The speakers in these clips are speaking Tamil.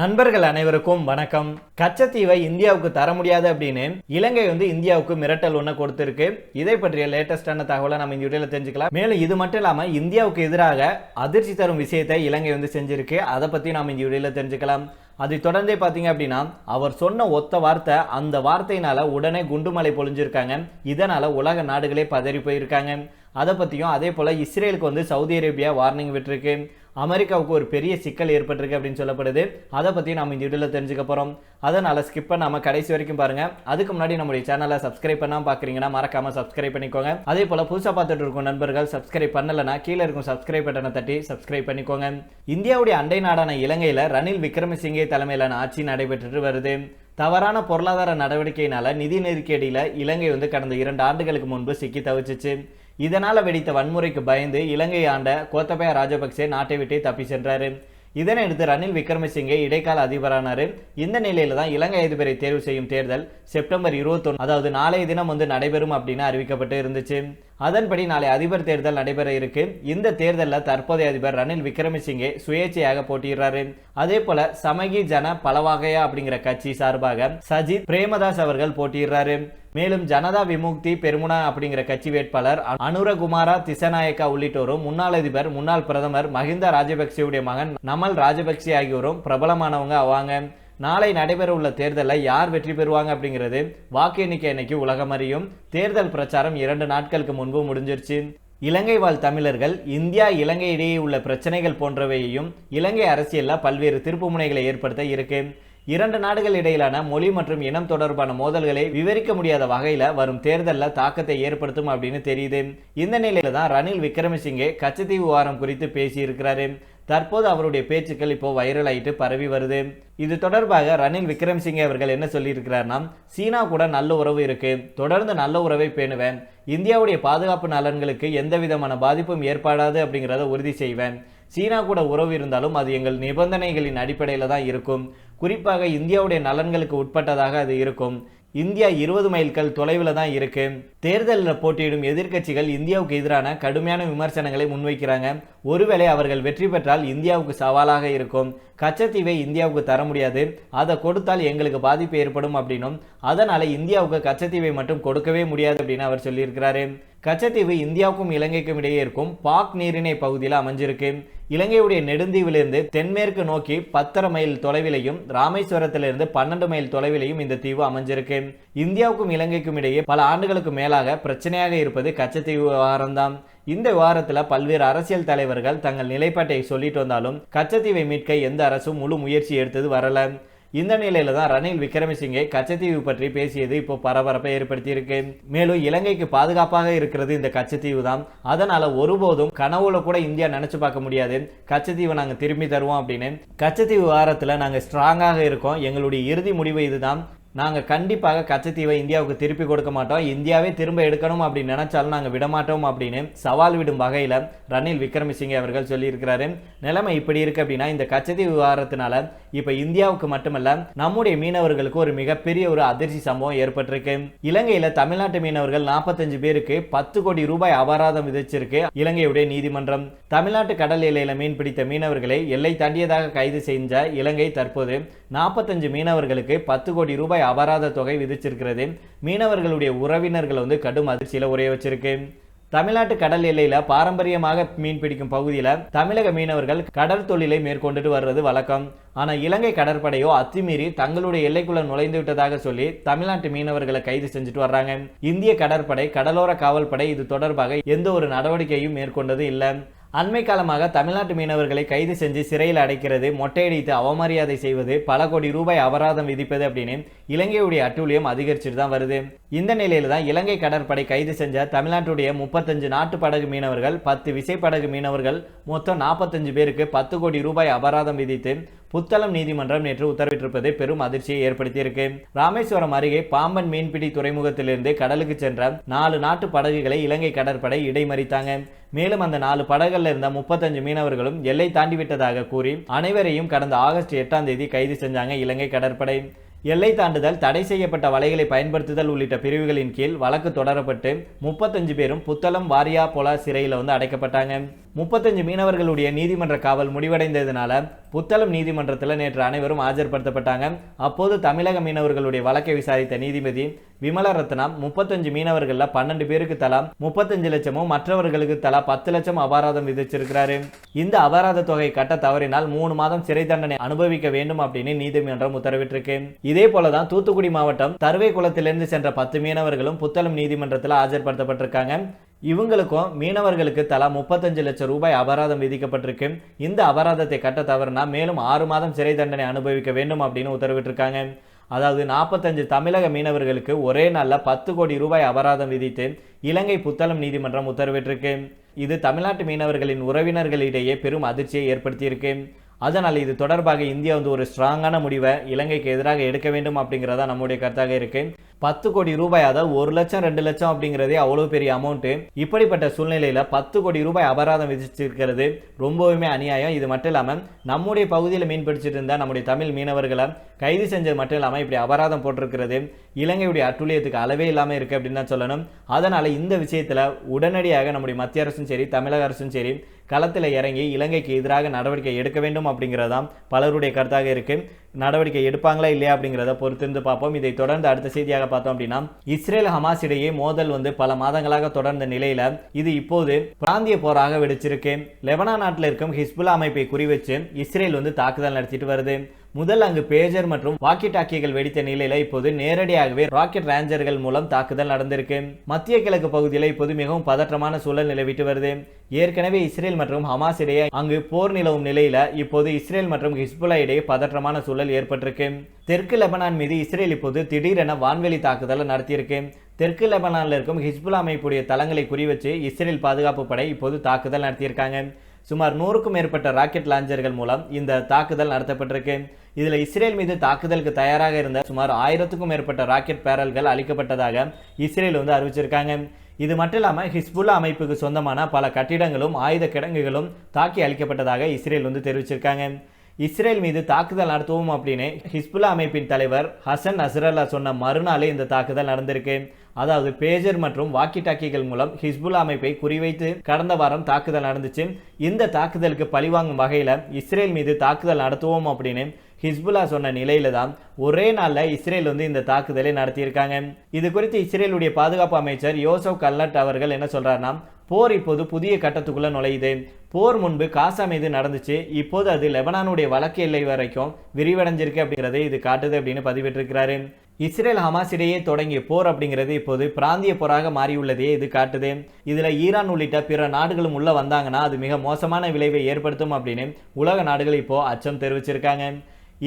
நண்பர்கள் அனைவருக்கும் வணக்கம். கச்சத்தீவை இந்தியாவுக்கு தர முடியாது அப்படின்னு இலங்கை வந்து இந்தியாவுக்கு மிரட்டல் ஒன்று கொடுத்திருக்கு. இதை பற்றிய லேட்டஸ்டான தகவலை நம்ம இந்த வீடியோவில் தெரிஞ்சுக்கலாம். மேலும் இது மட்டும் இல்லாமல் இந்தியாவுக்கு எதிராக அதிர்ச்சி தரும் விஷயத்தை இலங்கை வந்து செஞ்சிருக்கு. அதை பற்றி நாம் இந்த வீடியோவில் தெரிஞ்சுக்கலாம். அதை தொடர்ந்தே பார்த்தீங்க அப்படின்னா அவர் சொன்ன ஒத்த வார்த்தை அந்த வார்த்தையினால உடனே குண்டுமலை பொழிஞ்சிருக்காங்க. இதனால உலக நாடுகளே பதறி போயிருக்காங்க. அதை பற்றியும் அதே போல் இஸ்ரேலுக்கு வந்து சவுதி அரேபியா வார்னிங் விட்டுருக்கு. அமெரிக்காவுக்கு ஒரு பெரிய சிக்கல் ஏற்பட்டிருக்கு அப்படின்னு சொல்லப்படுது. அதை பற்றி நம்ம இந்த வீடியோவில் தெரிஞ்சுக்க போகிறோம் அதனால் ஸ்கிப் பண்ணாமல் கடைசி வரைக்கும் பாருங்கள் அதுக்கு முன்னாடி நம்முடைய சேனலை சப்ஸ்கிரைப் பண்ணாமல் பார்க்குறீங்கன்னா மறக்காமல் சப்ஸ்கிரைப் பண்ணிக்கோங்க. அதே போல் புதுசாக பார்த்துட்டு இருக்கும் நண்பர்கள் சப்ஸ்கிரைப் பண்ணலைன்னா கீழே இருக்கும் சப்ஸ்கிரைப் பட்டனை தட்டி சப்ஸ்கிரைப் பண்ணிக்கோங்க. இந்தியாவுடைய அண்டை நாடான இலங்கையில் ரணில் விக்ரமசிங்கே தலைமையிலான ஆட்சி நடைபெற்றுட்டு வருது. தவறான பொருளாதார நடவடிக்கையினால நிதி நெருக்கடியில் இலங்கை வந்து கடந்த இரண்டு ஆண்டுகளுக்கு முன்பு சிக்கி தவிச்சிச்சு. இதனால் வெடித்த வன்முறைக்கு பயந்து இலங்கை ஆண்ட கோத்தபய ராஜபக்சே நாட்டை விட்டு தப்பி சென்றார். இதனையடுத்து ரணில் விக்ரமசிங்கே இடைக்கால அதிபரானார். இந்த நிலையில தான் இலங்கை அதிபரை தேர்வு செய்யும் தேர்தல் செப்டம்பர் இருபத்தொன்று அதாவது நாளைய தினம் வந்து நடைபெறும் அப்படின்னு அறிவிக்கப்பட்டு இருந்துச்சு. அதன்படி நாளை அதிபர் தேர்தல் நடைபெற இருக்கு. இந்த தேர்தலில் தற்போதைய அதிபர் ரணில் விக்ரமசிங்கே சுயேட்சையாக போட்டியிடுறாரு. அதே போல சமகி ஜன பலவாகையா அப்படிங்கிற கட்சி சார்பாக சஜித் பிரேமதாஸ் அவர்கள் போட்டியிடுறாரு. மேலும் ஜனதா விமுக்தி பெருமுனா அப்படிங்கிற கட்சி வேட்பாளர் அனுரகுமாரா திசநாயக்கா உள்ளிட்டோரும் முன்னாள் அதிபர் முன்னாள் பிரதமர் மஹிந்த ராஜபக்சேவுடைய மகன் நமல் ராஜபக்சே ஆகியோரும் பிரபலமானவங்க ஆவாங்க. நாளை நடைபெற உள்ள தேர்தலில் யார் வெற்றி பெறுவாங்க அப்படிங்கிறது வாக்கு எண்ணிக்கை அன்னைக்கு உலகம் அறியும். தேர்தல் பிரச்சாரம் இரண்டு நாட்களுக்கு முன்பு முடிஞ்சிருச்சு. இலங்கை வாழ் தமிழர்கள் இந்தியா இலங்கை இடையே உள்ள பிரச்சனைகள் போன்றவையையும் இலங்கை அரசியலில் பல்வேறு திருப்புமுனைகளை ஏற்படுத்த இருக்கு. இரண்டு நாடுகள் இடையிலான மொழி மற்றும் இனம் தொடர்பான மோதல்களை விவரிக்க முடியாத வகையில் வரும் தேர்தலில் தாக்கத்தை ஏற்படுத்தும் அப்படின்னு தெரியுது. இந்த நிலையில தான் ரணில் விக்ரமசிங்கே கச்சத்தீவு வாரம் குறித்து பேசியிருக்கிறாரு. தற்போது அவருடைய பேச்சுக்கள் இப்போ வைரல் ஆயிட்டு பரவி வருது. இது தொடர்பாக ரணில் விக்ரம்சிங்கே அவர்கள் என்ன சொல்லியிருக்கிறார்னா சீனா கூட நல்ல உறவு இருக்கு. தொடர்ந்து நல்ல உறவை பேணுவேன். இந்தியாவுடைய பாதுகாப்பு நலன்களுக்கு எந்த விதமான பாதிப்பும் ஏற்படாது அப்படிங்கிறத உறுதி செய்வேன். சீனா கூட உறவு இருந்தாலும் அது எங்கள் நிபந்தனைகளின் அடிப்படையில் தான் இருக்கும். குறிப்பாக இந்தியாவுடைய நலன்களுக்கு உட்பட்டதாக அது இருக்கும். இந்தியா இருபது மைல்கள் தொலைவில் தான் இருக்கு. தேர்தலில் போட்டியிடும் எதிர்க்கட்சிகள் இந்தியாவுக்கு எதிரான கடுமையான விமர்சனங்களை முன்வைக்கிறாங்க. ஒருவேளை அவர்கள் வெற்றி பெற்றால் இந்தியாவுக்கு சவாலாக இருக்கும். கச்சத்தீவை இந்தியாவுக்கு தர முடியாது. அதை கொடுத்தால் எங்களுக்கு பாதிப்பு ஏற்படும் அப்படின்னும் அதனால இந்தியாவுக்கு கச்சத்தீவை மட்டும் கொடுக்கவே முடியாது அப்படின்னு அவர் சொல்லியிருக்கிறாரு. கச்சத்தீவு இந்தியாவுக்கும் இலங்கைக்கும் இடையே இருக்கும் பாக் நீரிணை பகுதியில் அமைஞ்சிருக்கு. இலங்கையுடைய நெடுந்தீவிலிருந்து தென்மேற்கு நோக்கி பத்தரை மைல் தொலைவிலையும் ராமேஸ்வரத்திலிருந்து பன்னெண்டு மைல் தொலைவிலையும் இந்த தீவு அமைஞ்சிருக்கு. இந்தியாவுக்கும் இலங்கைக்கும் இடையே பல ஆண்டுகளுக்கு மேலாக பிரச்சனையாக இருப்பது கச்சத்தீவு விவகாரம்தான். இந்த விவகாரத்தில் பல்வேறு அரசியல் தலைவர்கள் தங்கள் நிலைப்பாட்டை சொல்லிட்டு வந்தாலும் கச்சத்தீவை மீட்க எந்த அரசும் முழு முயற்சி எடுத்தது வரல. இந்த நிலையில தான் ரணில் விக்ரமசிங்கே கச்சத்தீவு பற்றி பேசியது இப்போ பரபரப்பை ஏற்படுத்தியிருக்கு. மேலும் இலங்கைக்கு பாதுகாப்பாக இருக்கிறது இந்த கச்சத்தீவு தான். அதனால ஒருபோதும் கனவுல கூட இந்தியா நினைச்சு பார்க்க முடியாது. கச்சத்தீவை நாங்க திரும்பி தருவோம் அப்படின்னு. கச்சத்தீவு வாரத்துல நாங்க ஸ்ட்ராங்காக இருக்கோம். எங்களுடைய இறுதி முடிவு இதுதான். நாங்கள் கண்டிப்பாக கச்சத்தீவை இந்தியாவுக்கு திருப்பி கொடுக்க மாட்டோம். இந்தியாவே திரும்ப எடுக்கணும் அப்படின்னு நினைச்சாலும் நாங்கள் விடமாட்டோம் அப்படின்னு சவால் விடும் வகையில் ரணில் விக்ரமசிங்கே அவர்கள் சொல்லியிருக்கிறாரு. நிலைமை இப்படி இருக்கு அப்படின்னா இந்த கச்சத்தீவு விவகாரத்தினால இப்போ இந்தியாவுக்கு மட்டுமல்ல நம்முடைய மீனவர்களுக்கு ஒரு மிகப்பெரிய ஒரு அதிர்ச்சி சம்பவம் ஏற்பட்டிருக்கு. இலங்கையில் தமிழ்நாட்டு மீனவர்கள் நாற்பத்தஞ்சு பேருக்கு பத்து கோடி ரூபாய் அபராதம் விதிச்சிருக்கு இலங்கையுடைய நீதிமன்றம். தமிழ்நாட்டு கடல் எல்லையில் மீன் பிடித்த மீனவர்களை எல்லை தாண்டியதாக கைது செஞ்ச இலங்கை தற்போது நாற்பத்தஞ்சு மீனவர்களுக்கு பத்து கோடி ரூபாய் ரூபாய் அபராத தொகை விதிச்சிருக்கிறது. மீனவர்களுடைய உறவினர்கள் வந்து கடும் அதிர்ச்சியில் உரைய வச்சிருக்கு. தமிழ்நாட்டு கடல் எல்லையில பாரம்பரியமாக மீன் பிடிக்கும் பகுதியில தமிழக மீனவர்கள் கடல் தொழிலை மேற்கொண்டுட்டு வர்றது வழக்கம். ஆனா இலங்கை கடற்படையோ அத்துமீறி தங்களுடைய எல்லைக்குள்ள நுழைந்து விட்டதாக சொல்லி தமிழ்நாட்டு மீனவர்களை கைது செஞ்சுட்டு வர்றாங்க. இந்திய கடற்படை கடலோர காவல்படை இது தொடர்பாக எந்த ஒரு நடவடிக்கையும் மேற்கொண்டது இல்லை. அண்மை காலமாக தமிழ்நாட்டு மீனவர்களை கைது செஞ்சு சிறையில் அடைக்கிறது மொட்டையடித்து அவமரியாதை செய்வது பல கோடி ரூபாய் அபராதம் விதிப்பது அப்படின்னு இலங்கையுடைய அட்டூழியம் அதிகரிச்சுட்டு தான் வருது. இந்த நிலையில தான் இலங்கை கடற்படை கைது செஞ்ச தமிழ்நாட்டுடைய முப்பத்தஞ்சு நாட்டு படகு மீனவர்கள் பத்து விசைப்படகு மீனவர்கள் மொத்தம் நாற்பத்தஞ்சு பேருக்கு பத்து கோடி ரூபாய் அபராதம் விதித்து புத்தளம் நீதிமன்றம் நேற்று உத்தரவிட்டிருப்பது பெரும் அதிர்ச்சியை ஏற்படுத்தியிருக்கு. ராமேஸ்வரம் அருகே பாம்பன் மீன்பிடி துறைமுகத்திலிருந்து கடலுக்கு சென்ற நாலு நாட்டு படகுகளை இலங்கை கடற்படை இடைமறித்தாங்க. மேலும் அந்த நாலு படகுல இருந்த முப்பத்தஞ்சு மீனவர்களும் எல்லை தாண்டி விட்டதாக கூறி அனைவரையும் கடந்த ஆகஸ்ட் எட்டாம் தேதி கைது செஞ்சாங்க இலங்கை கடற்படை. எல்லை தாண்டுதல் தடை செய்யப்பட்ட வலைகளை பயன்படுத்துதல் உள்ளிட்ட பிரிவுகளின் கீழ் வழக்கு தொடரப்பட்டு முப்பத்தஞ்சு பேரும் புத்தளம் வாரியா பொலா சிறையில் வந்து அடைக்கப்பட்டாங்க. முப்பத்தஞ்சு மீனவர்களுடைய நீதிமன்ற காவல் முடிவடைந்ததுனால புத்தளம் நீதிமன்றத்தில் நேற்று அனைவரும் ஆஜர்படுத்தப்பட்டாங்க. அப்போது தமிழக மீனவர்களுடைய வழக்கை விசாரித்த நீதிபதி விமலரத்னம் முப்பத்தஞ்சு மீனவர்களில் பன்னெண்டு பேருக்கு தலா முப்பத்தஞ்சு லட்சமும் மற்றவர்களுக்கு தலா பத்து லட்சம் அபராதம் விதிச்சிருக்கிறாரு. இந்த அபராத தொகை கட்ட தவறினால் மூணு மாதம் சிறை தண்டனை அனுபவிக்க வேண்டும் அப்படின்னு நீதிமன்றம் உத்தரவிட்டிருக்கு. இதே போலதான் தூத்துக்குடி மாவட்டம் தருவை குளத்திலிருந்து சென்ற பத்து மீனவர்களும் புத்தளம் நீதிமன்றத்தில் ஆஜர்படுத்தப்பட்டிருக்காங்க. இவங்களுக்கும் மீனவர்களுக்கு தலா முப்பத்தஞ்சு லட்சம் ரூபாய் அபராதம் விதிக்கப்பட்டிருக்கு. இந்த அபராதத்தை கட்ட தவறுனா மேலும் ஆறு மாதம் சிறை தண்டனை அனுபவிக்க வேண்டும் அப்படின்னு உத்தரவிட்டிருக்காங்க. அதாவது நாற்பத்தஞ்சு தமிழக மீனவர்களுக்கு ஒரே நாளில் பத்து கோடி ரூபாய் அபராதம் விதித்து இலங்கை புத்தளம் நீதிமன்றம் உத்தரவிட்டிருக்கு. இது தமிழ்நாட்டு மீனவர்களின் உறவினர்களிடையே பெரும் அதிர்ச்சியை ஏற்படுத்தியிருக்கு. அதனால் இது தொடர்பாக இந்தியா வந்து ஒரு ஸ்ட்ராங்கான முடிவை இலங்கைக்கு எதிராக எடுக்க வேண்டும் அப்படிங்கிறதா நம்முடைய கருத்தாக இருக்கு. பத்து கோடி ரூபாய் அதாவது ஒரு லட்சம் ரெண்டு லட்சம் அப்படிங்கிறதே அவ்வளோ பெரிய அமௌண்ட்டு இப்படிப்பட்ட சூழ்நிலையில் பத்து கோடி ரூபாய் அபராதம் விதிச்சிருக்கிறது ரொம்பவுமே அநியாயம். இது மட்டும் இல்லாமல் நம்முடைய பகுதியில் மீன் பிடிச்சிட்டு இருந்தால் நம்முடைய தமிழ் மீனவர்களை கைது செஞ்சது மட்டும் இல்லாமல் இப்படி அபராதம் போட்டிருக்கிறது இலங்கையுடைய அட்டுழியத்துக்கு அளவே இல்லாமல் இருக்குது அப்படின்னு தான் சொல்லணும். அதனால் இந்த விஷயத்தில் உடனடியாக நம்முடைய மத்திய அரசும் சரி தமிழக அரசும் சரி களத்தில் இறங்கி இலங்கைக்கு எதிராக நடவடிக்கை எடுக்க வேண்டும் அப்படிங்கிறதாம் பலருடைய கருத்தாக இருக்கு. நடவடிக்கை எடுப்பாங்களா இல்லையா அப்படிங்கிறத பொறுத்திருந்து பார்ப்போம். இதை தொடர்ந்து அடுத்த செய்தியாக பார்த்தோம் அப்படின்னா இஸ்ரேல் ஹமாஸ் இடையே மோதல் வந்து பல மாதங்களாக தொடர்ந்த நிலையில இது இப்போது பிராந்திய போராக வெடிச்சிருக்கு. லெபனா நாட்டில் இருக்கும் ஹிஸ்புல்லா அமைப்பை குறிவச்சு இஸ்ரேல் வந்து தாக்குதல் நடத்திட்டு வருது. முதல் அங்கு பேஜர் மற்றும் வாக்கி டாக்கிகள் வெடித்த நிலையில இப்போது நேரடியாகவே ராக்கெட் ரேஞ்சர்கள் மூலம் தாக்குதல் நடந்திருக்கு. மத்திய கிழக்கு பகுதியில் இப்போது மிகவும் பதற்றமான சூழல் நிலவிட்டு வருது. ஏற்கனவே இஸ்ரேல் மற்றும் ஹமாஸ் இடையே அங்கு போர் நிலவும் நிலையில இப்போது இஸ்ரேல் மற்றும் ஹிஸ்புல்லா இடையே பதற்றமான சூழல் ஏற்பட்டிருக்கு. தெற்கு லெபனான் மீது இஸ்ரேல் இப்போது திடீரென வான்வெளி தாக்குதலை நடத்தியிருக்கு. தெற்கு லெபனானில் இருக்கும் ஹிஸ்புல்லா அமைப்புடைய தளங்களை குறிவச்சு இஸ்ரேல் பாதுகாப்பு படை இப்போது தாக்குதல் நடத்தியிருக்காங்க. சுமார் நூறுக்கும் மேற்பட்ட ராக்கெட் லாஞ்சர்கள் மூலம் இந்த தாக்குதல் நடத்தப்பட்டிருக்கு. இதில் இஸ்ரேல் மீது தாக்குதலுக்கு தயாராக இருந்த சுமார் ஆயிரத்துக்கும் மேற்பட்ட ராக்கெட் பேரல்கள் அளிக்கப்பட்டதாக இஸ்ரேல் வந்து அறிவிச்சிருக்காங்க. இது மட்டும் இல்லாமல் ஹிஸ்புல்லா அமைப்புக்கு சொந்தமான பல கட்டிடங்களும் ஆயுத கிடங்குகளும் தாக்கி அளிக்கப்பட்டதாக இஸ்ரேல் வந்து தெரிவிச்சிருக்காங்க. இஸ்ரேல் மீது தாக்குதல் நடத்துவோம் அப்படின்னு ஹிஸ்புல்லா அமைப்பின் தலைவர் ஹசன் அசரல்லா சொன்ன மறுநாளே இந்த தாக்குதல் நடந்திருக்கு. அதாவது பேஜர் மற்றும் வாக்கி டாக்கிகள் மூலம் ஹிஸ்புல்லா அமைப்பை குறிவைத்து கடந்த வாரம் தாக்குதல் நடந்துச்சு. இந்த தாக்குதலுக்கு பழிவாங்கும் வகையில் இஸ்ரேல் மீது தாக்குதல் நடத்துவோம் அப்படின்னு ஹிஸ்புல்லா சொன்ன நிலையில தான் ஒரே நாளில் இஸ்ரேல் வந்து இந்த தாக்குதலை நடத்தியிருக்காங்க. இது குறித்து இஸ்ரேலுடைய பாதுகாப்பு அமைச்சர் யோசப் கல்லட் அவர்கள் என்ன சொல்றாருன்னா போர் இப்போது புதிய கட்டத்துக்குள்ளே நுழையுது. போர் முன்பு காசா மீது நடந்துச்சு. இப்போது அது லெபனானுடைய வழக்கு எல்லை வரைக்கும் விரிவடைஞ்சிருக்கு அப்படிங்கிறதை இது காட்டுது அப்படின்னு பதிவிட்டிருக்கிறாரு. இஸ்ரேல் ஹமாஸ் இடையே தொடங்கிய போர் அப்படிங்கிறது இப்போது பிராந்திய போராக மாறியுள்ளதே இது காட்டுது. இதில் ஈரான் உள்ளிட்ட பிற நாடுகளும் உள்ளே வந்தாங்கன்னா அது மிக மோசமான விளைவை ஏற்படுத்தும் அப்படின்னு உலக நாடுகள் இப்போது அச்சம் தெரிவிச்சிருக்காங்க.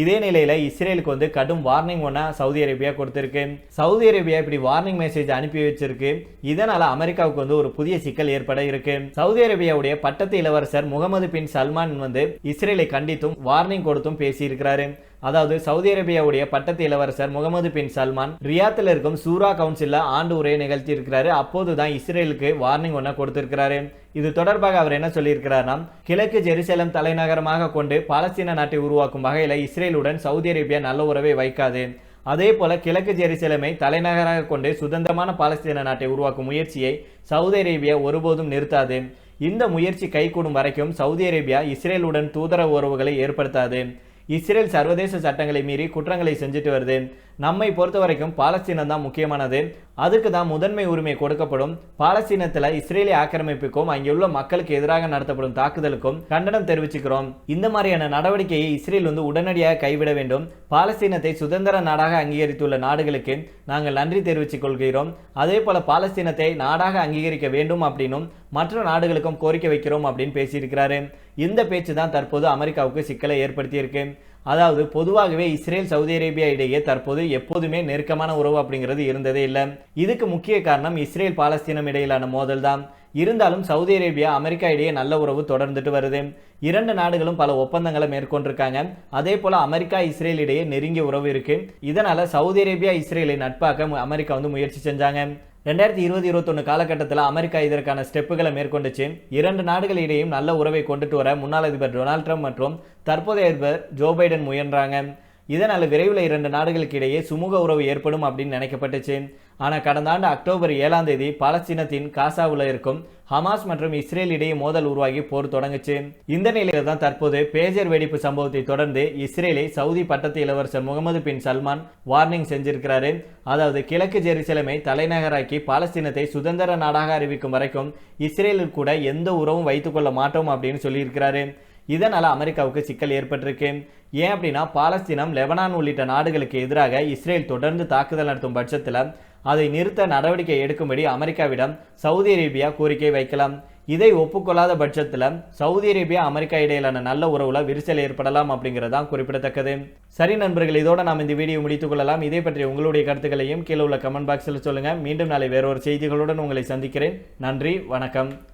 இதே நிலையில் இஸ்ரேலுக்கு வந்து கடும் வார்னிங் ஒன்றா சவுதி அரேபியா கொடுத்துருக்கு. சவுதி அரேபியா இப்படி வார்னிங் மெசேஜ் அனுப்பி வச்சிருக்கு. இதனால் அமெரிக்காவுக்கு வந்து ஒரு புதிய சிக்கல் ஏற்பட இருக்கு. சவுதி அரேபியாவுடைய பட்டத்து இளவரசர் முகமது பின் சல்மான் வந்து இஸ்ரேலை கண்டித்தும் வார்னிங் கொடுத்தும் பேசியிருக்கிறாரு. அதாவது சவுதி அரேபியாவுடைய பட்டத்து இளவரசர் முகமது பின் சல்மான் ரியாத்தில் இருக்கும் சூரா கவுன்சிலில் ஆண்டு உரையை நிகழ்த்தி இருக்கிறாரு அப்போதுதான் இஸ்ரேலுக்கு வார்னிங் ஒன்று கொடுத்திருக்கிறாரு. இது தொடர்பாக அவர் என்ன சொல்லியிருக்கிறார்னா கிழக்கு ஜெருசலம் தலைநகரமாக கொண்டு பாலஸ்தீன நாட்டை உருவாக்கும் வகையில் இஸ்ரேலுடன் சவுதி அரேபியா நல்ல உறவை வைக்காது. அதே போல கிழக்கு ஜெருசலமை தலைநகராக கொண்டு சுதந்திரமான பாலஸ்தீன நாட்டை உருவாக்கும் முயற்சியை சவுதி அரேபியா ஒருபோதும் நிறுத்தாது. இந்த முயற்சி கைகூடும் வரைக்கும் சவுதி அரேபியா இஸ்ரேலுடன் தூதரவு உறவுகளை ஏற்படுத்தாது. இஸ்ரேல் சர்வதேச சட்டங்களை மீறி குற்றங்களை செஞ்சுட்டு வருது. நம்மை பொறுத்த வரைக்கும் பாலஸ்தீனம் தான் முக்கியமானது. அதுக்கு தான் முதன்மை உரிமை கொடுக்கப்படும். பாலஸ்தீனத்தில் இஸ்ரேலிய ஆக்கிரமிப்புக்கும் அங்குள்ள மக்களுக்கு எதிராக நடத்தப்படும் தாக்குதலுக்கும் கண்டனம் தெரிவிச்சுக்கிறோம். இந்த மாதிரியான நடவடிக்கையை இஸ்ரேல் வந்து உடனடியாக கைவிட வேண்டும். பாலஸ்தீனத்தை சுதந்திர நாடாக அங்கீகரித்துள்ள நாடுகளுக்கு நாங்கள் நன்றி தெரிவித்துக் கொள்கிறோம் அதே போல பாலஸ்தீனத்தை நாடாக அங்கீகரிக்க வேண்டும் அப்படின்னும் மற்ற நாடுகளுக்கும் கோரிக்கை வைக்கிறோம் அப்படின்னு பேசியிருக்கிறாரு. இந்த பேச்சு தான் தற்போது அமெரிக்காவுக்கு சிக்கலை ஏற்படுத்தியிருக்கு. அதாவது பொதுவாகவே இஸ்ரேல் சவுதி அரேபியா இடையே தற்போது எப்போதுமே நெருக்கமான உறவு அப்படிங்கிறது இருந்ததே இல்லை. இதுக்கு முக்கிய காரணம் இஸ்ரேல் பாலஸ்தீனம் இடையிலான மோதல் தான். இருந்தாலும் சவுதி அரேபியா அமெரிக்கா இடையே நல்ல உறவு தொடர்ந்துட்டு வருது. இரண்டு நாடுகளும் பல ஒப்பந்தங்களை மேற்கொண்டிருக்காங்க. அதே போல அமெரிக்கா இஸ்ரேல் இடையே நெருங்கிய உறவு இருக்கு. இதனால சவுதி அரேபியா இஸ்ரேலை நட்பாக்க அமெரிக்கா வந்து முயற்சி செஞ்சாங்க. ரெண்டாயிரத்தி இருபது இருபத்தொன்று காலகட்டத்தில் அமெரிக்கா இதற்கான ஸ்டெப்புகளை மேற்கொண்டுச்சு. இரண்டு நாடுகளிடையும் நல்ல உறவை கொண்டுட்டு வர முன்னாள் அதிபர் டொனால்ட் ட்ரம்ப் மற்றும் தற்போதைய அதிபர் ஜோ பைடன் முயன்றாங்க. இதனால் விரைவில் இரண்டு நாடுகளுக்கு இடையே சுமூக உறவு ஏற்படும் அப்படின்னு நினைக்கப்பட்டுச்சு. ஆனால் கடந்த ஆண்டு அக்டோபர் ஏழாம் தேதி பாலஸ்தீனத்தின் காசாவில் இருக்கும் ஹமாஸ் மற்றும் இஸ்ரேல் இடையே மோதல் உருவாகி போர் தொடங்குச்சு. இந்த நிலையில தான் தற்போது பேஜர் வெடிப்பு சம்பவத்தை தொடர்ந்து இஸ்ரேலை சவுதி பட்டத்து இளவரசர் முகமது பின் சல்மான் வார்னிங் செஞ்சிருக்கிறாரு. அதாவது கிழக்கு ஜெருசலமை தலைநகராக்கி பாலஸ்தீனத்தை சுதந்திர நாடாக அறிவிக்கும் வரைக்கும் இஸ்ரேலில் கூட எந்த உறவும் வைத்துக்கொள்ள மாட்டோம் அப்படின்னு சொல்லியிருக்கிறாரு. இதனால் அமெரிக்காவுக்கு சிக்கல் ஏற்பட்டிருக்கு. ஏன் அப்படின்னா பாலஸ்தீனம் லெபனான் உள்ளிட்ட நாடுகளுக்கு எதிராக இஸ்ரேல் தொடர்ந்து தாக்குதல் நடத்தும் பட்சத்தில் அதை நிறுத்த நடவடிக்கை எடுக்கும்படி அமெரிக்காவிடம் சவுதி அரேபியா கோரிக்கை வைக்கலாம். இதை ஒப்புக்கொள்ளாத பட்சத்தில் சவுதி அரேபியா அமெரிக்கா இடையிலான நல்ல உறவுல விரிசல் ஏற்படலாம் அப்படிங்கிறதான் குறிப்பிடத்தக்கது. சரி நண்பர்கள் இதோட நாம் இந்த வீடியோ முடித்துக் கொள்ளலாம். இதை பற்றி உங்களுடைய கருத்துக்களையும் கீழே உள்ள கமெண்ட் பாக்ஸில் சொல்லுங்கள் மீண்டும் நாளை வேறொரு செய்திகளுடன் உங்களை சந்திக்கிறேன். நன்றி வணக்கம்.